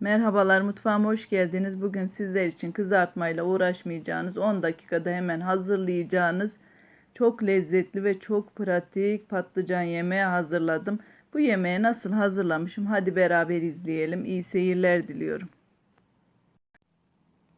Merhabalar mutfağıma hoş geldiniz. Bugün sizler için kızartmayla uğraşmayacağınız 10 dakikada hemen hazırlayacağınız çok lezzetli ve çok pratik patlıcan yemeği hazırladım. Bu yemeği nasıl hazırlamışım hadi beraber izleyelim. İyi seyirler diliyorum.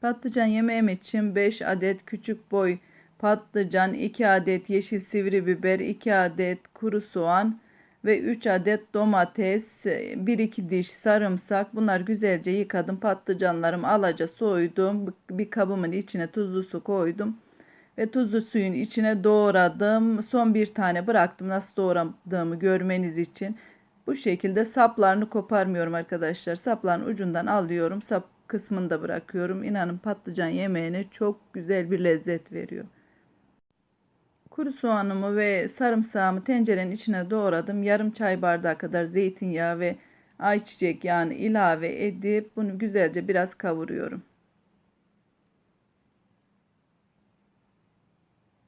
Patlıcan yemeğim için 5 adet küçük boy patlıcan, 2 adet yeşil sivri biber, 2 adet kuru soğan, ve 3 adet domates, 1-2 diş sarımsak. Bunlar güzelce yıkadım. Patlıcanlarımı alaca soydum. Bir kabımın içine tuzlu su koydum. Ve tuzlu suyun içine doğradım. Son bir tane bıraktım nasıl doğradığımı görmeniz için. Bu şekilde saplarını koparmıyorum arkadaşlar. Sapların ucundan alıyorum. Sap kısmını da bırakıyorum. İnanın patlıcan yemeğine çok güzel bir lezzet veriyor. Kuru soğanımı ve sarımsağımı tencerenin içine doğradım. Yarım çay bardağı kadar zeytinyağı ve ayçiçek yağını ilave edip bunu güzelce biraz kavuruyorum.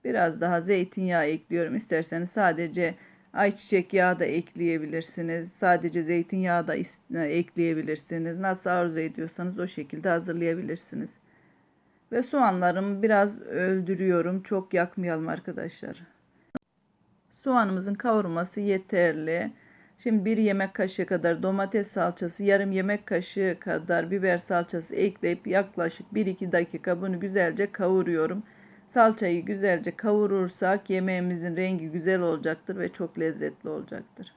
Biraz daha zeytinyağı ekliyorum. İsterseniz sadece ayçiçek yağı da ekleyebilirsiniz. Sadece zeytinyağı da ekleyebilirsiniz. Nasıl arzu ediyorsanız o şekilde hazırlayabilirsiniz. Ve soğanlarımı biraz öldürüyorum. Çok yakmayalım arkadaşlar. Soğanımızın kavurması yeterli. Şimdi bir yemek kaşığı kadar domates salçası, yarım yemek kaşığı kadar biber salçası ekleyip yaklaşık 1-2 dakika bunu güzelce kavuruyorum. Salçayı güzelce kavurursak yemeğimizin rengi güzel olacaktır ve çok lezzetli olacaktır.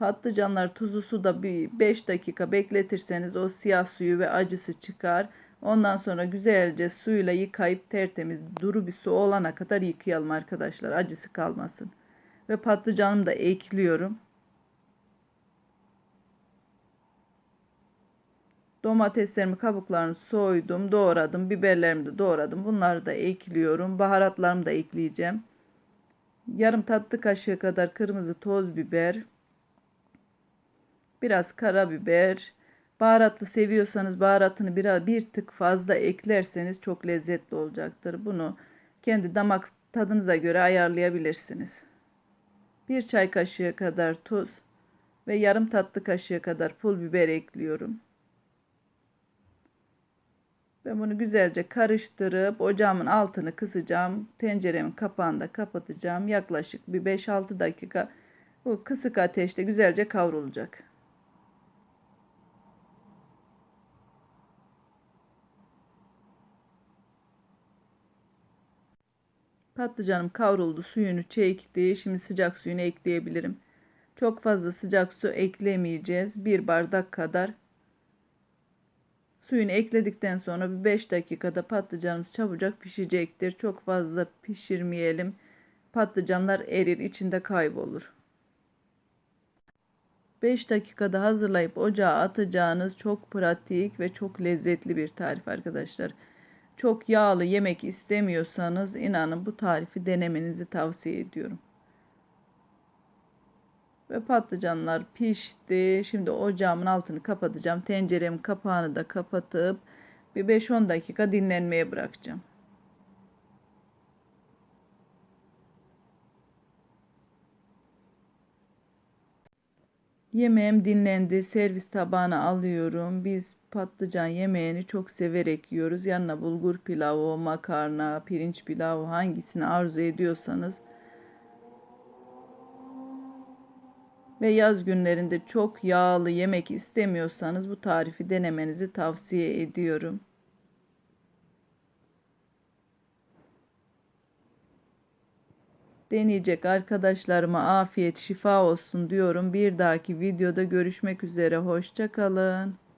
Patlıcanlar tuzlu suda bir 5 dakika bekletirseniz o siyah suyu ve acısı çıkar. Ondan sonra güzelce suyla yıkayıp tertemiz duru bir su olana kadar yıkayalım arkadaşlar. Acısı kalmasın. Ve patlıcanımı da ekliyorum. Domateslerimi kabuklarını soydum, doğradım. Biberlerimi de doğradım. Bunları da ekliyorum. Baharatlarımı da ekleyeceğim. Yarım tatlı kaşığı kadar kırmızı toz biber, biraz karabiber. Baharatlı seviyorsanız baharatını biraz bir tık fazla eklerseniz çok lezzetli olacaktır. Bunu kendi damak tadınıza göre ayarlayabilirsiniz. Bir çay kaşığı kadar tuz ve yarım tatlı kaşığı kadar pul biber ekliyorum. Ben bunu güzelce karıştırıp ocağımın altını kısacağım. Tenceremin kapağını da kapatacağım. Yaklaşık bir 5-6 dakika bu kısık ateşte güzelce kavrulacak. Patlıcanım kavruldu, suyunu çekti. Şimdi sıcak suyunu ekleyebilirim. Çok fazla sıcak su eklemeyeceğiz. Bir bardak kadar. Suyunu ekledikten sonra bir 5 dakikada patlıcanımız çabucak pişecektir. Çok fazla pişirmeyelim. Patlıcanlar erir, içinde kaybolur. 5 dakikada hazırlayıp ocağa atacağınız çok pratik ve çok lezzetli bir tarif arkadaşlar. Çok yağlı yemek istemiyorsanız inanın bu tarifi denemenizi tavsiye ediyorum. Ve patlıcanlar pişti. Şimdi ocağımın altını kapatacağım. Tenceremin kapağını da kapatıp bir 5-10 dakika dinlenmeye bırakacağım. Yemeğim dinlendi. Servis tabağına alıyorum. Biz patlıcan yemeğini çok severek yiyoruz. Yanına bulgur pilavı, makarna, pirinç pilavı hangisini arzu ediyorsanız. Ve yaz günlerinde çok yağlı yemek istemiyorsanız bu tarifi denemenizi tavsiye ediyorum. Deneyecek arkadaşlarıma afiyet şifa olsun diyorum. Bir dahaki videoda görüşmek üzere. Hoşçakalın.